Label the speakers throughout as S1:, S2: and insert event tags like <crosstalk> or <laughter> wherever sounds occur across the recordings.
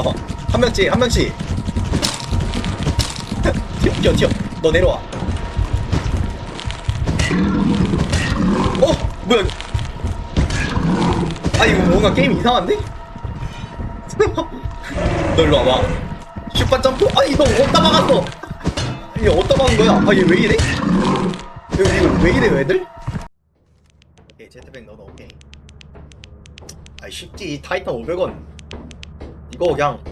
S1: 한 명씩 한 명씩. 튀어 튀어 튀어. 너 내려와. 어 뭐야 아 이거 뭔가 게임 이상한데? <laughs> 너 일로 와봐. 슈퍼 점프? 아니 너 어디다 막았어? 이게 어디다 막은 거야? 아얘 왜 이래? 이거 왜 이래 애들? 오케이 제트백 너도 오케이. 아이 쉽지. 타이탄 500원 이거 그냥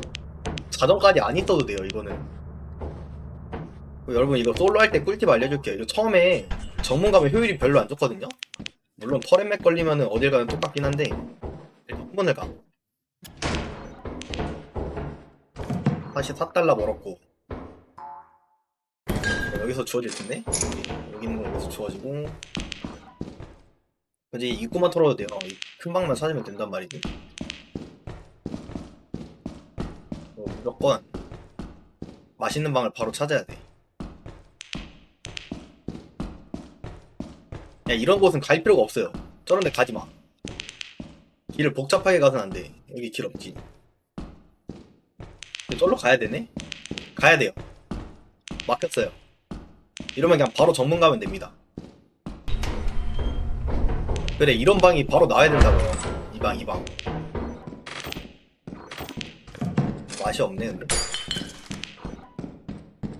S1: 자전까지 안 있어도 돼요 이거는. 여러분 이거 솔로 할 때 꿀팁 알려줄게요. 이거 처음에 전문 가면 효율이 별로 안 좋거든요? 물론 터렛맥 걸리면은 어딜 가든 똑같긴 한데 일단 한 번을 가. 다시 4달러 벌었고. 여기서 주어질 텐데? 여기 있는 거 여기서 주어지고. 이제 입구만 털어도 돼요. 이큰 방만 찾으면 된단 말이지 어, 무조건 맛있는 방을 바로 찾아야 돼. 야 이런 곳은 갈 필요가 없어요. 저런 데 가지 마. 길을 복잡하게 가선 안 돼. 여기 길 없지. 근데 저로 가야 되네? 가야 돼요. 막혔어요. 이러면 그냥 바로 전문 가면 됩니다. 그래 이런 방이 바로 나와야 된다고요. 이 방, 이 방. 맛이 없네 근데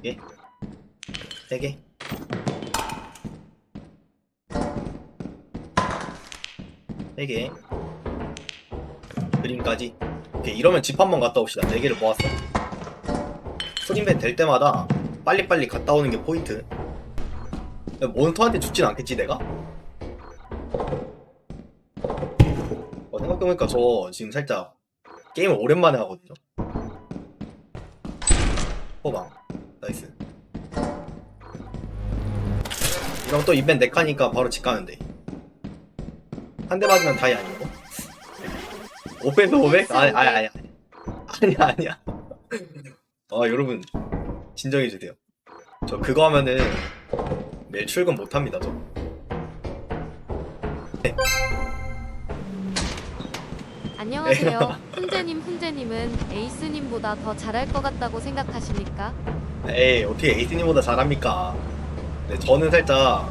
S1: 예? 세 개? 세 개. 그림까지. 오케이 이러면 집 한 번 갔다 옵시다. 네 개를 모았어. 프린벤 될 때마다 빨리빨리 갔다 오는 게 포인트. 몬스터한테 죽진 않겠지 내가? 어, 생각해보니까 저 지금 살짝 게임을 오랜만에 하거든요. 호방 나이스. 이러면 또 이벤 4칸이니까 바로 집 가면 돼한 대 맞으면 다이 아니고. 500에서 500? 아니 아니 아니 아니. 아니야 아니야. 아 여러분. 진정해주세요. 저 그거 하면은 매일 출근 못합니다 저
S2: 안녕하세요. <laughs> 훈제님, 훈제님은 에이스님보다 더 잘할 것 같다고 생각하십니까?
S1: 에이 어떻게 에이스님보다 잘합니까? 네, 저는 살짝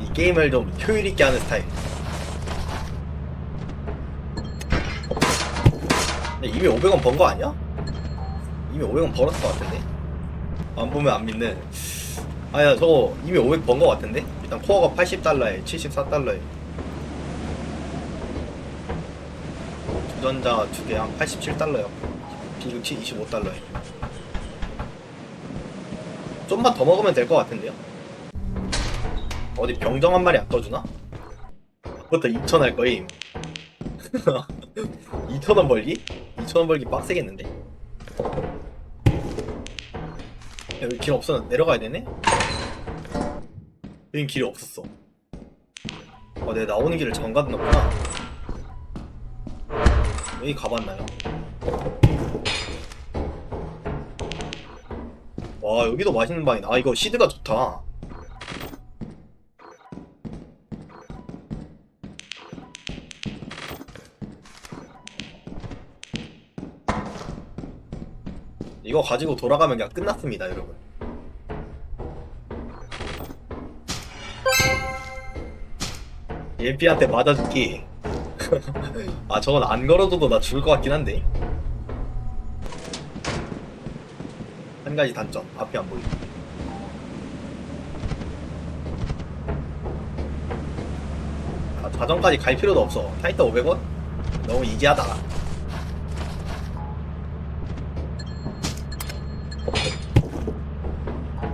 S1: 이 게임을 좀 효율 있게 하는 스타일. 근데 이미 500원 번 거 아니야? 이미 500원 벌었을 것 같은데? 안 보면 안 믿는. 아야 저거 이미 500 번 거 같은데? 일단 코어가 80달러에 74달러에 주전자 두 개 한 87달러요 비금 25달러에 좀만 더 먹으면 될 것 같은데요? 어디 병정 한 마리 안 떠주나? 그것도 2천 할 거임 <laughs> 2천 원 벌기? 2천 원 벌기 빡세겠는데? 여기 길 없어 내려가야 되네? 여긴 길이 없었어 어 내가 나오는 길을 잠갔나 보다 여기 가봤나요? 와 여기도 맛있는 방이다 아 이거 시드가 좋다. 이거 가지고 돌아가면 그냥 끝났습니다 여러분. 예피한테 맞아줄기 아 저건 안 걸어줘도 나 죽을 것 같긴 한데. 한 가지 단점 앞이 안 보이고 아, 자전까지 갈 필요도 없어. 타이터 500원? 너무 이지하다.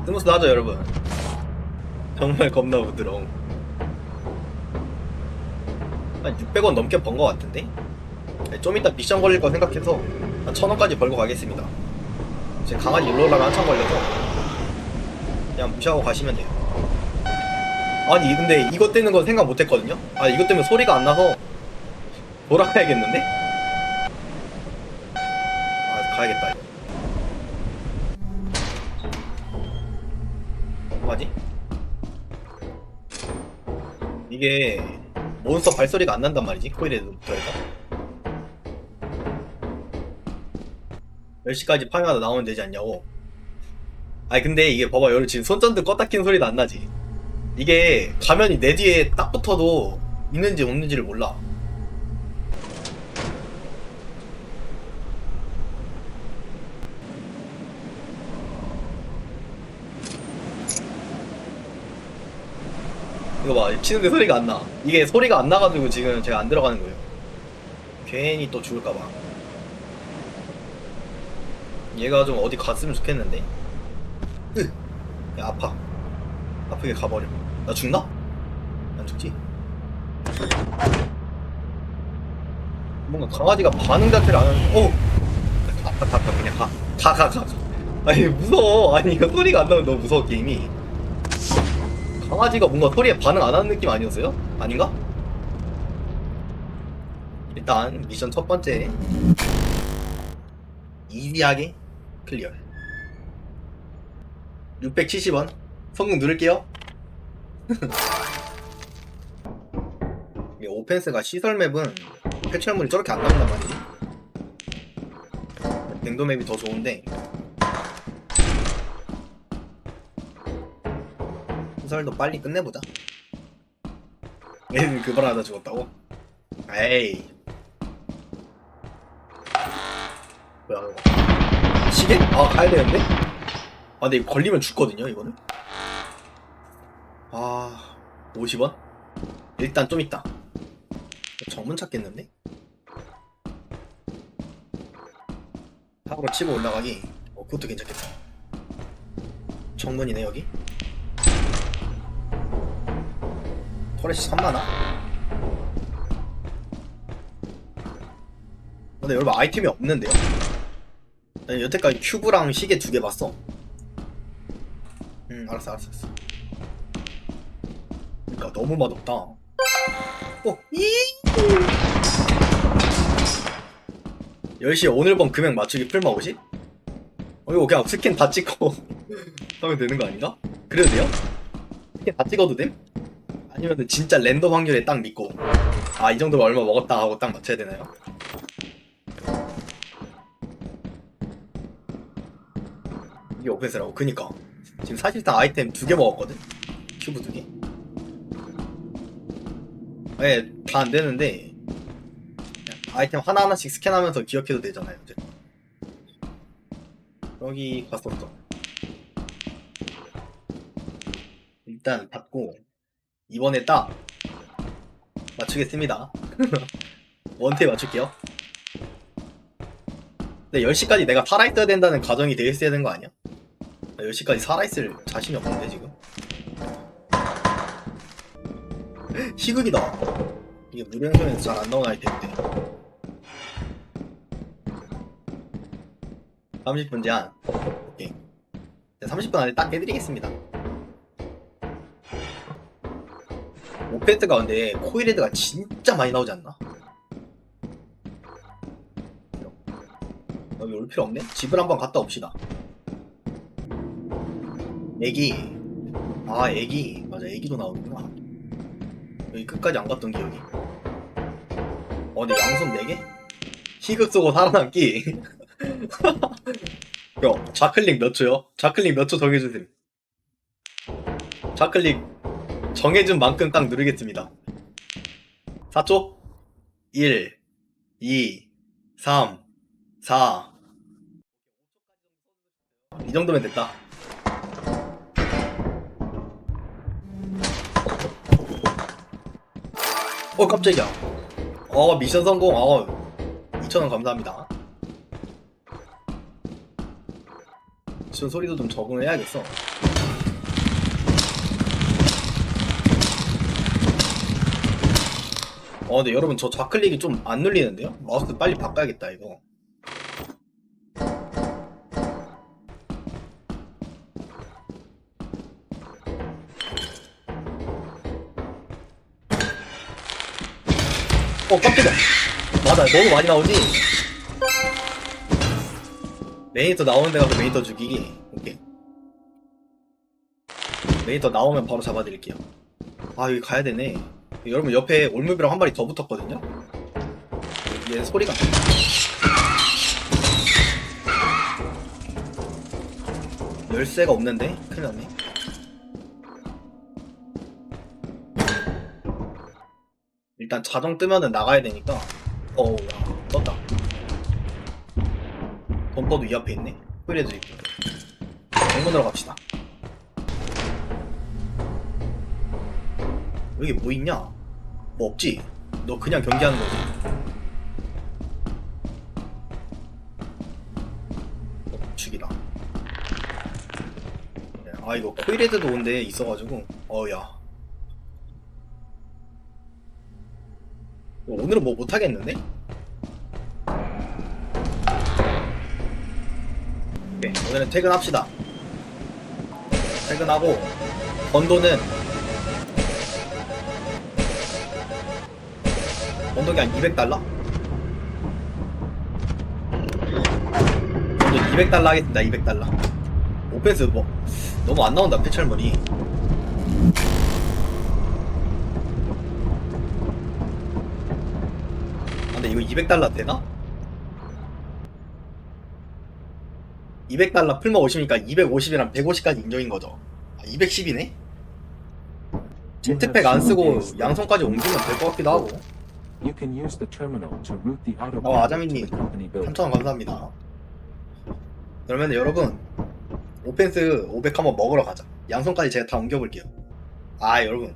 S1: 스무스 하죠 여러분. 정말 겁나 부드러움 한 600원 넘게 번 것 같은데? 네, 좀 이따 미션 걸릴 거 생각해서 한 1000원까지 벌고 가겠습니다 지금 강아지 일로 올라가 한참 걸려서 그냥 무시하고 가시면 돼요 아니 근데 이것 때는 건 생각 못했거든요 아 이것 때문에 소리가 안 나서 돌아가야겠는데? 몬스터 발소리가 안 난단 말이지 코일에 붙어서 10시까지 파밍하다 나오면 되지 않냐고. 아니 근데 이게 봐봐 여러분 지금 손전등 껐다 킨 소리도 안 나지. 이게 가면이 내 뒤에 딱 붙어도 있는지 없는지를 몰라. 이거 봐 치는데 소리가 안 나. 이게 소리가 안 나가지고 지금 제가 안 들어가는 거예요. 괜히 또 죽을까봐. 얘가 좀 어디 갔으면 좋겠는데. 으! 야, 아파. 아프게 가버려. 나 죽나? 안 죽지? 뭔가 강아지가 반응 자체를 안 하는, 어! 가, 가, 가, 가, 그냥 가. 가, 가, 가. 아니, 무서워. 아니, 이거 소리가 안 나면 너무 무서워, 게임이. 강아지가 뭔가 소리에 반응 안 하는 느낌 아니었어요? 아닌가? 일단, 미션 첫 번째. 이지하게 클리어. 670원. 성공 누를게요. <laughs> 오펜스가 시설 맵은 패치물이 저렇게 안 나온단 말이지. 냉도 맵이 더 좋은데. 시설도 빨리 끝내보자. 얘는 그발 하다 죽었다고? 에이. 뭐야, 이거. 시계? 아, 가야 되는데? 아, 근데 이거 걸리면 죽거든요, 이거는? 아, 50원? 일단 좀 있다. 정문 찾겠는데? 탑으로 치고 올라가기. 어, 그것도 괜찮겠다. 정문이네, 여기. 터렛이 3만원? 근데 여러분 아이템이 없는데요? 난 여태까지 큐브랑 시계 두 개 봤어. 응, 알았어, 알았어, 알았어. 그니까 너무 맛없다. 어, 이. 10시에 오늘 번 금액 맞추기 풀마 50? 어, 이거 그냥 스캔 다 찍고 <laughs> 하면 되는 거 아닌가? 그래도 돼요? 스캔 다 찍어도 됨? 아니면 진짜 랜덤 확률에 딱 믿고 아, 이 정도면 얼마 먹었다 하고 딱 맞춰야 되나요? 이게 오펜스라고? 그니까. 지금 사실상 아이템 두 개 먹었거든? 큐브 두개? 네, 다안 되는데 아이템 하나하나씩 스캔하면서 기억해도 되잖아요 이제. 여기 갔었어 일단 받고 이번에 딱 맞추겠습니다. <laughs> 원태 맞출게요. 근데 10시까지 내가 살아있어야 된다는 가정이 되어 있어야 되는 거 아니야? 나 10시까지 살아있을 자신이 없는데 지금? <laughs> 희극이다. 이게 무료행성에서 잘 안 나오는 아이템인데. 30분 제한. 오케이. 30분 안에 딱 해드리겠습니다 오펜스가 근데 코일헤드가 진짜 많이 나오지 않나? 여기 올 필요 없네? 집을 한번 갔다 옵시다 애기 아 애기 맞아 애기도 나오는구나 여기 끝까지 안 갔던 기억이 어 근데 양손 4개? 희극 쏘고 살아남기 <laughs> 형 좌클릭 몇 초요? 좌클릭 몇 초 정해주세요 좌클릭 정해준 만큼 딱 누르겠습니다. 4초? 1 2 3 4 이 정도면 됐다. 어 깜짝이야. 어 미션 성공. 어 2,000원 감사합니다. 지금 소리도 좀 적응을 해야겠어 어 근데 여러분 저 좌클릭이 좀 안 눌리는데요? 마우스 빨리 바꿔야겠다 이거. 어 깜짝이야. 맞아 너무 많이 나오지? 메이터 나오는 데 가서 메이터 죽이기. 오케이. 메이터 나오면 바로 잡아드릴게요. 아 여기 가야 되네 여러분 옆에 올무비랑 한 마리 더 붙었거든요 얘 소리가 열쇠가 없는데? 큰일 났네. 일단 자동 뜨면은 나가야 되니까. 어우, 야, 떴다. 덤퍼도 이 앞에 있네. 있고. 정문으로 갑시다. 여기 뭐 있냐? 뭐 없지? 너 그냥 경기하는 거지? 어, 죽이다. 네, 아 이거 코일헤드도 온데 있어가지고 어야 오늘은 뭐 못하겠는데? 오케이 오늘은 퇴근합시다 퇴근하고 번 돈은 번 돈이 한 200달러? 번돈 200달러 하겠습니다 200달러 오펜스 뭐 너무 안 나온다 패철물이 아, 근데 이거 200달러 되나? 200달러 풀마 50이니까 250이랑 150까지 인정인 거죠 아, 210이네? 제트팩 안 쓰고 양손까지 옮기면 될 것 같기도 하고
S3: You can use the terminal to route the
S1: 어,
S3: autopilot to
S1: 아자미님.
S3: the company building.
S1: 3,000원 감사합니다 그러면 여러분 오펜스 500 한번 먹으러 가자 양손까지 제가 다 옮겨볼게요 아 여러분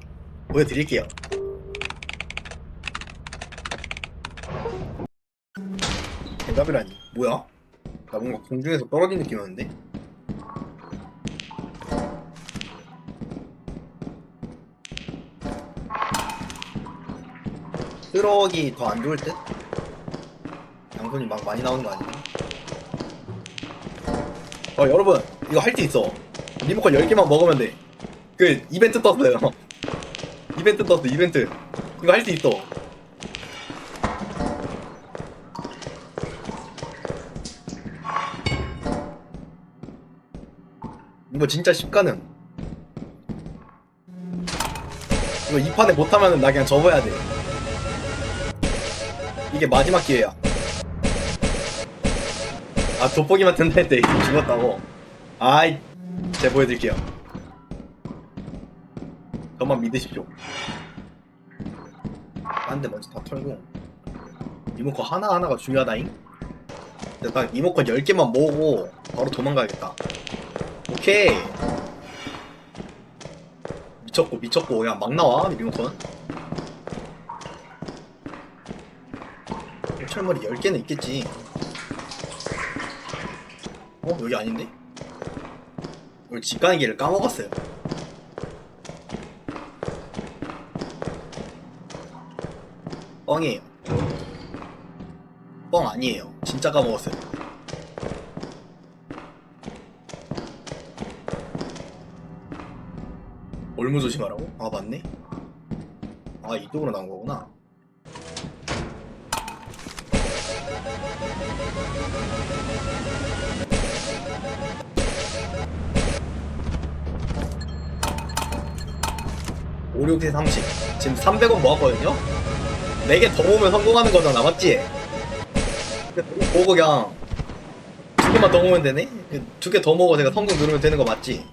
S1: 보여드릴게요 대답이라니 뭐야? 나 뭔가 공중에서 떨어진 느낌이었는데? 트럭이 더 안 좋을 듯? 양손이 막 많이 나오는 거 아니야? 어 여러분 이거 할 수 있어. 리모컨 10개만 먹으면 돼그 이벤트 떴어요. <laughs> 이벤트 떴어 이벤트. 이거 할 수 있어. 이거 진짜 쉽가능. 이거 이 판에 못하면은 나 그냥 접어야 돼 이게 마지막 기회야. 아 돋보기만 든다 했대 <laughs> 죽었다고. 아이 제가 보여드릴게요. 저만 믿으십시오. 딴데 먼저 다 털고. 리모컨 하나하나가 중요하다잉. 일단 리모컨 10개만 모으고 바로 도망가야겠다. 오케이. 미쳤고 미쳤고. 그냥 막 나와 리모컨 철머리 10개는 있겠지 어? 여기 아닌데? 오늘 집 가는 길을 까먹었어요. 뻥이에요. 뻥 아니에요. 진짜 까먹었어요. 올무 조심하라고? 아 맞네. 아 이쪽으로 나온 거구나. 오 6대 30. 지금 300원 모았거든요? 4개 더 모으면 성공하는 거잖아, 맞지? 보고 그냥 두 개만 더 모으면 되네? 두 개더 모으고 제가 성공 누르면 되는 거 맞지?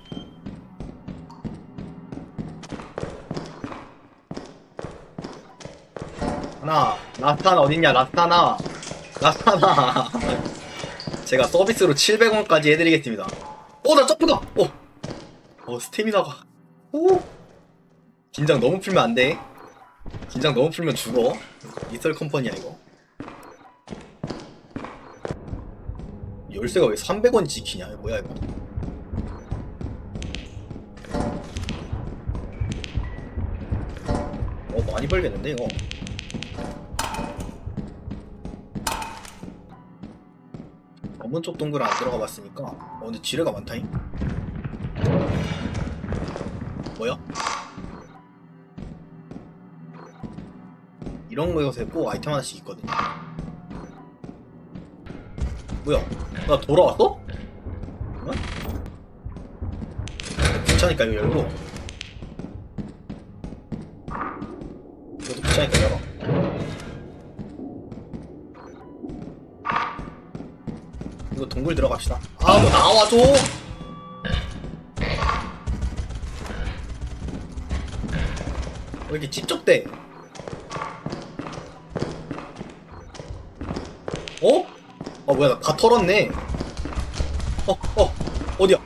S1: 하나, 라스타나 어딨냐, 라스타나. 라스타나. <laughs> 제가 서비스로 700원까지 해드리겠습니다. 오, 나 점프다! 오! 어, 스태미나가. 오! 긴장 너무 풀면 안 돼. 긴장 너무 풀면 죽어. 리설 컴퍼니야 이거. 열쇠가 왜 300원 지키냐? 뭐야 이거? 어 많이 벌겠는데 이거. 검은 쪽 동굴 안 들어가 봤으니까. 어 근데 지뢰가 많다잉. 뭐야? 이런 거에서 꼭 아이템 하나씩 있거든요. 뭐야? 나 돌아왔어? 응? 귀찮으니까 이거 열고. 이것도 귀찮으니까 열어. 이거 동굴 들어갑시다. 아, 뭐 나와줘! 왜 이렇게 찝쩍대? 뭐야 나 다 털었네 어? 어? 어디야?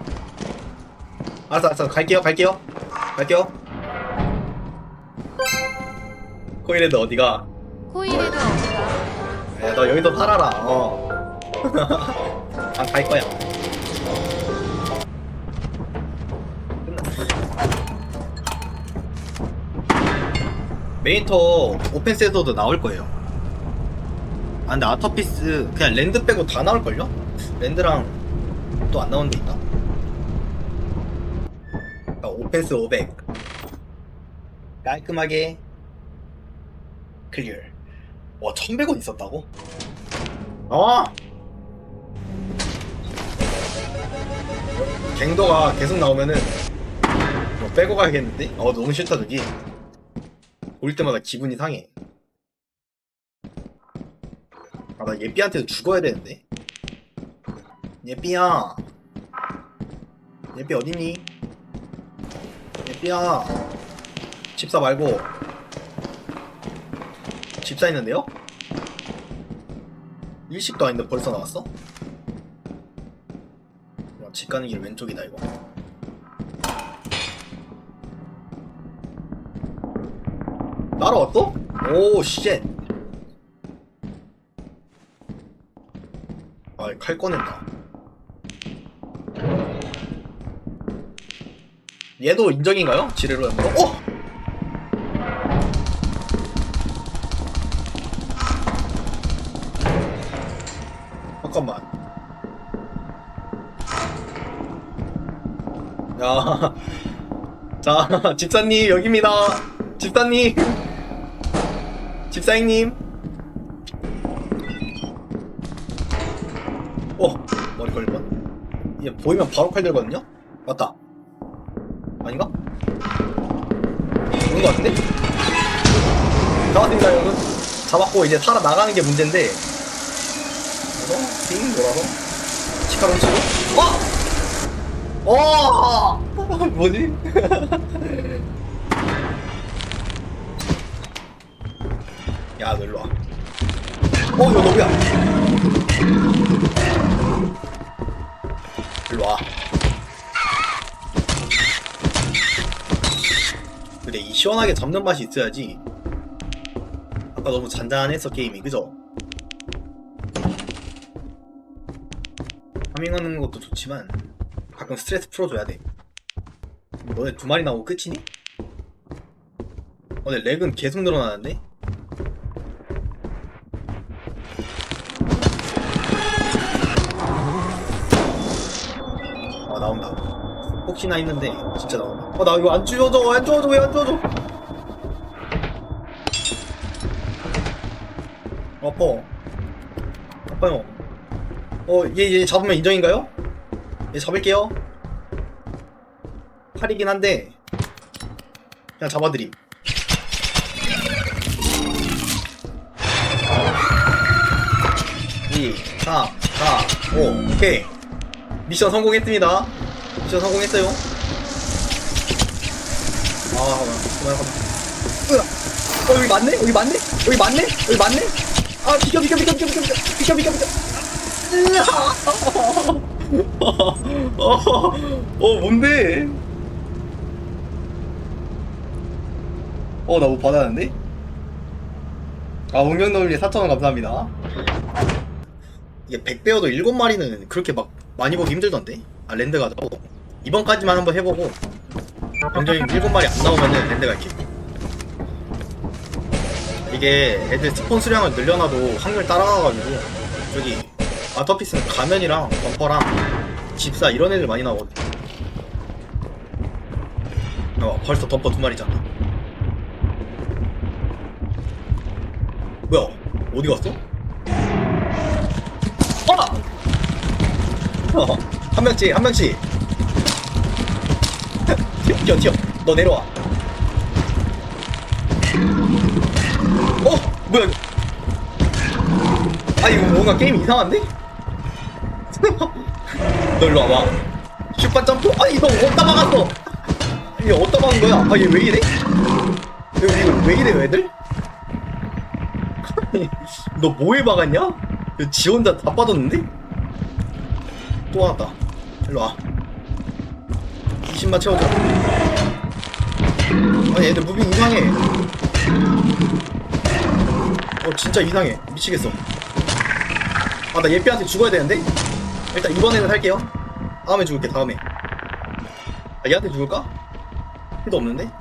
S1: 알았어 알았어 갈게요 갈게요 갈게요 코일헤드 어디가?
S2: 코일에도 어디가?
S1: 야, 너 여기서 살아라 어. 난갈 거야 메인터 오펜스에서도 나올 거예요. 아 근데 아터피스 그냥 랜드 빼고 다 나올걸요? 랜드랑 또 안 나오는 게 있나? 아, 오펜스 500 깔끔하게 클리어 와 1100원 있었다고? 어! 갱도가 계속 나오면은 뭐 빼고 가야겠는데? 어 너무 싫다 저기 올 때마다 기분이 상해. 아, 나 예삐한테도 죽어야 되는데. 예삐야. 예삐 어딨니? 예삐야. 집사 말고. 집사 있는데요? 일식도 아닌데 벌써 나왔어? 야, 집 가는 길 왼쪽이다, 이거. 따라왔어? 오, 쉣. 아, 칼 꺼낸다. 얘도 인정인가요? 지뢰로 하는 거? 어! 잠깐만. 야. <laughs> 자, <laughs> 집사님, 여기입니다. 집사님. 집사님 보이면 바로 칼 들거든요? 맞다. 아닌가? 오는 거 같은데? 잡았습니다, 여러분. 잡았고, 이제 살아나가는 게 문제인데. 그래서, 빙 돌아서. 치카로 치고. 어! 어! <laughs> 뭐지? <laughs> 야, 너 일로 와. 어, 이거 너구야. 시원하게 잡는 맛이 있어야지. 아까 너무 잔잔했어, 게임이. 그죠? 파밍하는 것도 좋지만, 가끔 스트레스 풀어줘야 돼. 너네 두 마리 나오고 끝이니? 어, 근데 렉은 계속 늘어나는데? 혹시나 했는데 진짜 나온다 어나 이거 안 주워져. 안 주워져. 왜 안 주워져? 아파 아파요. 어얘 얘 잡으면 인정인가요? 얘 잡을게요. 팔이긴 한데 그냥 잡아드림. 이, 사, 사, 오, 오케이. 미션 성공했습니다. 미션 성공했어요. 아, 그만, 그만. 으아. 어, 여기 맞네? 여기 맞네? 여기 맞네? 여기 맞네? 아, 비켜, 비켜, 비켜, 비켜, 비켜, 비켜, 비켜, 비켜. 으아. 어, <laughs> 어, 뭔데? 어, 나뭐 받았는데? 아, 운명놀이 4,000원 감사합니다. 이게 100배어도 7마리는 그렇게 막 많이 보기 힘들던데? 아 랜드 가자고 이번까지만 한번 해보고 병정이 7마리 안 나오면은 랜드 갈게 이게 애들 스폰 수량을 늘려놔도 확률 따라가가지고 저기 아터피스는 가면이랑 범퍼랑 집사 이런 애들 많이 나오거든 어 벌써 덤퍼 두 마리잖아 뭐야 어디 갔어? 어! 한 명씩, 한 명씩. 튀어, 튀어. 너 내려와. 어? 뭐야. 아, 이거 뭔가 게임 이상한데? <laughs> 너 일로 와봐. 슈퍼 점프? 아니, 너 어디다 막았어? 이게 어디다 막은 거야? 아, 얘 왜 이래? 이거, 왜 이래 애들? <laughs> 너 뭐에 박았냐? 지 혼자 다 빠졌는데? 또 왔다 일로 와 20만 채워줘 아니 얘들 무빙 이상해. 어 진짜 이상해. 미치겠어. 아 나 예삐한테 죽어야 되는데? 일단 이번에는 살게요. 다음에 죽을게 다음에. 아 얘한테 죽을까? 필도 없는데?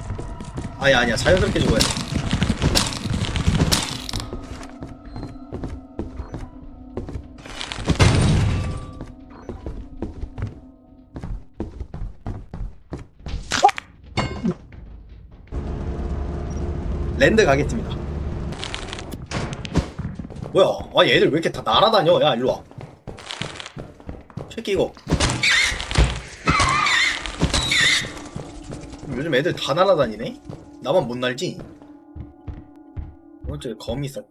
S1: 아니 아니야. 자연스럽게 죽어야 돼 랜드 가겠습니다. 뭐야? 아 얘들 왜 이렇게 다 날아다녀? 야 일로와. 새끼 이거. 요즘 애들 다 날아다니네? 나만 못 날지? 오른쪽에 검이 있었다.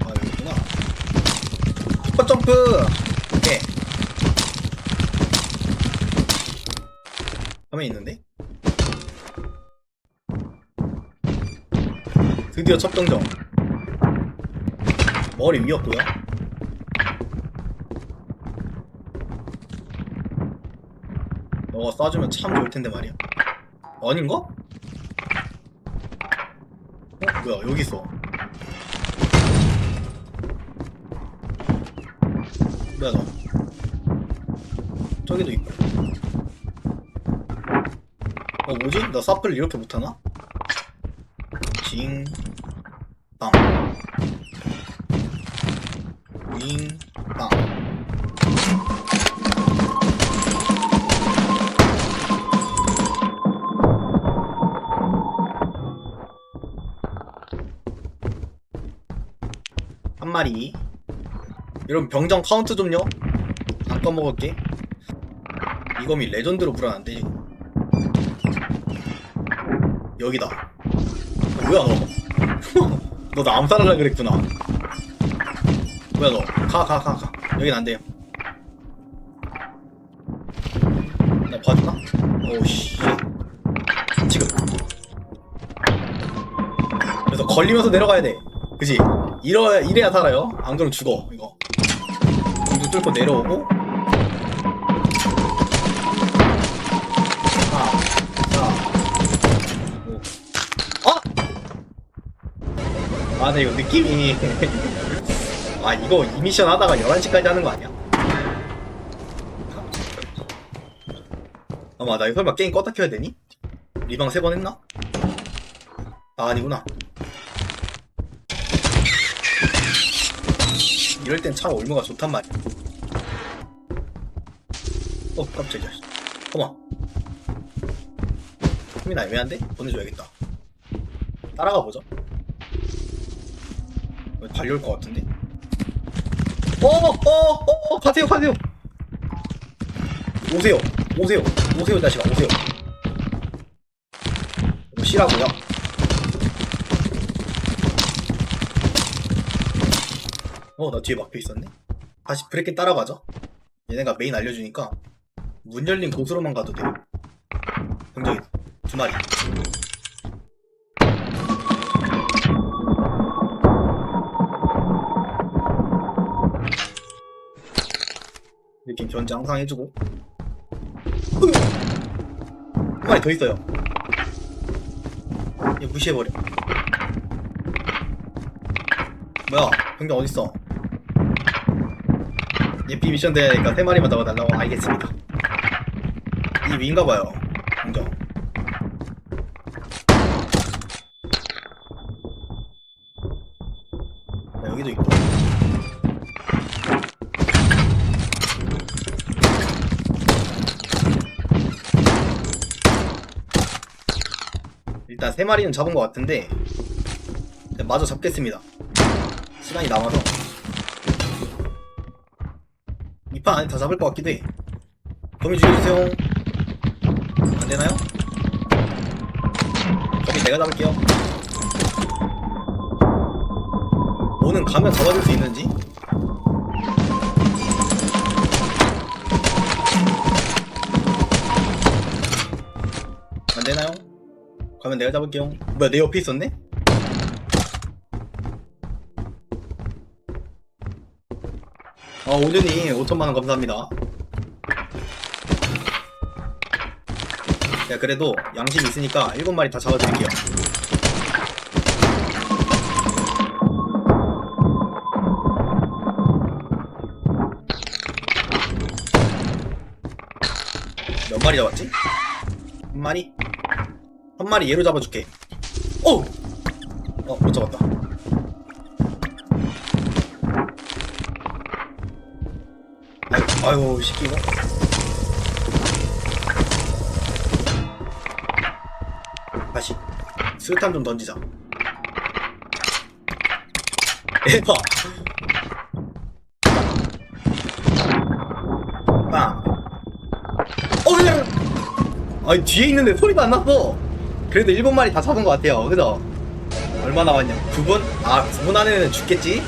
S1: 아 여기구나. 슈퍼 점프 드디어 첫 경정 머리 위였고요 너가 쏴주면 참 좋을 텐데 말이야 아닌가? 어? 뭐야 여기 있어 뭐야 너 저기도 있고 어 뭐지? 나 사플 이렇게 못하나? 징, 여러분 병정 카운트 좀요. 안 까먹을게. 이검이 레전드로 불안한데 지금. 여기다. 어, 뭐야 너? <laughs> 너 나 암살하려 그랬구나. 뭐야 너? 가 가 가 가. 여긴 안 돼요. 나 봐주나? 오씨. 지금. 그래서 걸리면서 내려가야 돼. 그지? 이래야 살아요. 안 그러면 죽어 이거. 뚫고 내려오고. 오. 어? 아, 근데 이거 느낌이. <laughs> 아, 이거 이 미션 하다가 11시까지 하는 거 아니야? 아마, 나 이거 설마 게임 껐다 켜야 되니? 리방 세 번 했나? 아, 아니구나. 이럴 땐 차가 얼마가 좋단 말이야. 어, 깜짝이야. 어머. 힘이 애매한데? 보내줘야겠다. 따라가. 어, 달려올 것 같은데? 어, 어, 어, 어, 가세요, 가세요. 오세요, 오세요, 오세요, 이 자식아, 오세요. 이거 쉬라고요. 어, 나 뒤에 막혀 있었네. 다시 브레이크 따라가죠. 얘네가 메인 알려주니까 문 열린 곳으로만 가도 돼요. 굉장히 두 마리. 느낌 견제 항상 해주고. 한 마리 더 있어요. 얘 무시해버려. 뭐야, 병장 어딨어? 예피 미션 되니까 세 마리만 잡아달라고 알겠습니다. 이 위인가봐요, 병장. 아, 여기도 있고. 일단 세 마리는 잡은 것 같은데 마저 잡겠습니다. 시간이 남아서 이 판 안에 다 잡을 것 같기도 해. 거미 죽여주세요. 안 되나요? 거미 내가 잡을게요. 오는 가면 잡아줄 수 있는지? 안 되나요? 가면 내가 잡을게요. 뭐야 내 옆에 있었네? 아 오준이 5천만원 감사합니다. 야 그래도 양심 있으니까 7마리 다 잡아드릴게요. 몇 마리 잡았지? 한 마리? 한 마리 얘로 잡아줄게. 오! 어, 못 잡았다. 아유, 시키 이 수류탄 좀 던지자. 빵! 어, 야! 아니, 뒤에 있는데 소리도 안 났어! 그래도 일곱 마리 다 잡은 것 같아요. 그죠? 얼마 남았냐? 9분? 아, 9분 안에는 죽겠지?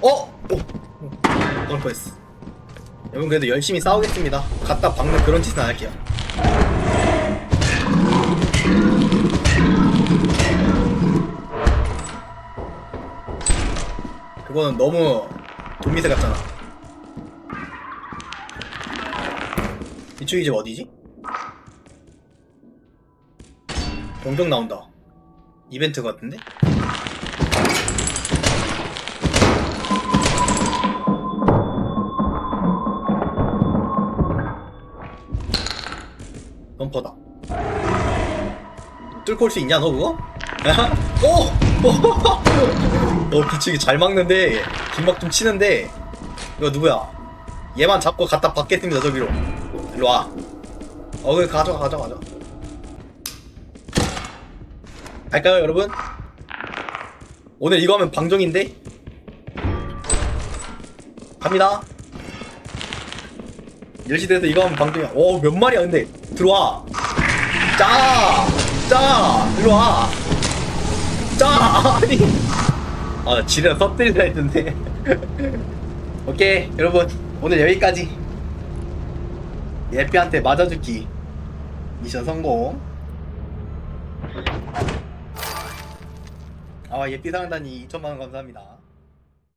S1: 어? 오! 어, 뻔했어. 여러분, 그래도 열심히 싸우겠습니다. 갖다 박는 그런 짓은 안 할게요. 그거는 너무 돈미세 같잖아. 이쪽이 집 어디지? 공격 나온다. 이벤트 같은데? 덤퍼다. 뚫고 올 수 있냐 너 그거? 야? <laughs> 오! 오! 너 비치기 잘 막는데 김막 좀 치는데 이거 누구야? 얘만 잡고 갖다 받겠습니다 저기로 일로 와. 어, 그 가져가, 가져가, 가져가. 갈까요, 여러분? 오늘 이거 하면 방종인데? 갑니다. 10시 돼서 이거 하면 방종이야. 오, 몇 마리야, 근데. 들어와. 짜! 짜! 일로 와. 짜! 아니. 아, 나 지뢰 터뜨리려 했는데. <laughs> 오케이, 여러분. 오늘 여기까지. 예피한테 맞아주기 미션 성공 아 예피 상단이 2천만원 감사합니다